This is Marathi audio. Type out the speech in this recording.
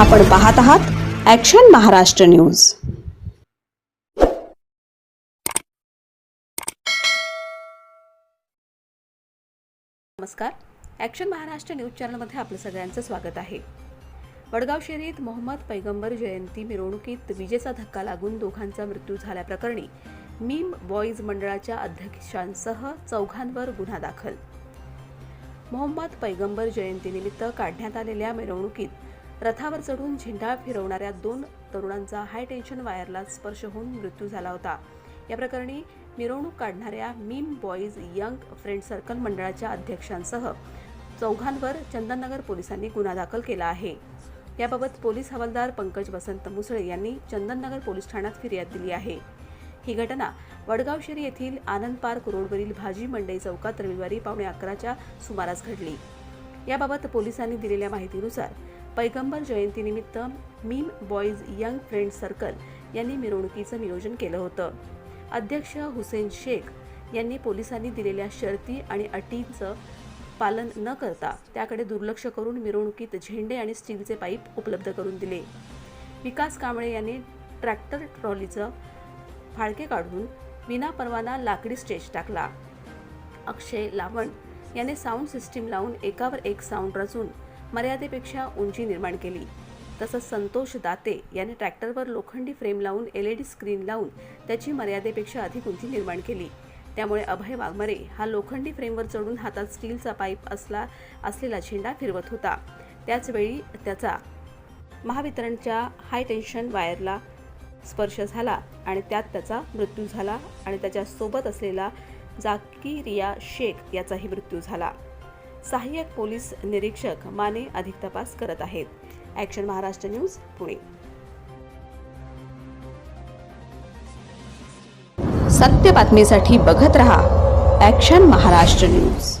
आपण पाहत आहात ॲक्शन महाराष्ट्र न्यूज नमस्कार. ॲक्शन महाराष्ट्र न्यूज चॅनलमध्ये आपलं सगळ्यांचं स्वागत आहे. वडगाव शहरीत मोहम्मद पैगंबर जयंती मिरवणुकीत विजेचा धक्का लागून दोघांचा मृत्यू झाल्याप्रकरणी मीम बॉईज मंडळाच्या अध्यक्षांसह चौघांवर गुन्हा दाखल. मोहम्मद पैगंबर जयंतीनिमित्त काढण्यात आलेल्या मिरवणुकीत रथावर चढून झेंडा फिरवणाऱ्या दोन तरुणांचा हाय टेन्शन वायरला स्पर्श होऊन मृत्यू झाला होता. या प्रकरणी मिरवणूक काढणाऱ्या Meem boys young friend circle मंडळाच्या अध्यक्षांसह चौघांवर चंदननगर पोलिसांनी गुन्हा दाखल केला आहे. याबाबत पोलीस हवालदार पंकज वसंत मुसळे यांनी चंदननगर पोलीस ठाण्यात फिर्याद दिली आहे. ही घटना वडगावशेरी येथील आनंद पार्क रोडवरील भाजी मंडई चौकात रविवारी पावणे अकराच्या सुमारास घडली. याबाबत पोलिसांनी दिलेल्या माहितीनुसार पैगंबर जयंतीनिमित्त Meem boys young friend circle यांनी मिरवणुकीचं नियोजन केलं होतं. अध्यक्ष हुसेन शेख यांनी पोलिसांनी दिलेल्या शर्ती आणि अटींचं पालन न करता त्याकडे दुर्लक्ष करून मिरवणुकीत झेंडे आणि स्टीलचे पाईप उपलब्ध करून दिले. विकास कांबळे यांनी ट्रॅक्टर ट्रॉलीचं फाळके काढून विनापरवाना लाकडी स्टेज टाकला. अक्षय लावण याने साऊंड सिस्टीम लावून एकावर एक साऊंड रचून मर्यादेपेक्षा उंची निर्माण केली. तसंच संतोष दाते याने ट्रॅक्टरवर लोखंडी फ्रेम लावून एल ई डी स्क्रीन लावून त्याची मर्यादेपेक्षा अधिक उंची निर्माण केली. त्यामुळे अभय वाघमरे हा लोखंडी फ्रेमवर चढून हातात स्टीलचा पाईप असला असलेला झेंडा फिरवत होता. त्याचवेळी त्याचा महावितरणच्या हाय टेन्शन वायरला स्पर्श झाला आणि त्यात त्याचा मृत्यू झाला आणि त्याच्या सोबत असलेला जाकिरिया शेख याचाही मृत्यू झाला. सहाय्यक पोलीस निरीक्षक माने अधिक तपास करत आहेत. Action Maharashtra news Pune. सत्य बातमीसाठी बघत रहा ॲक्शन महाराष्ट्र न्यूज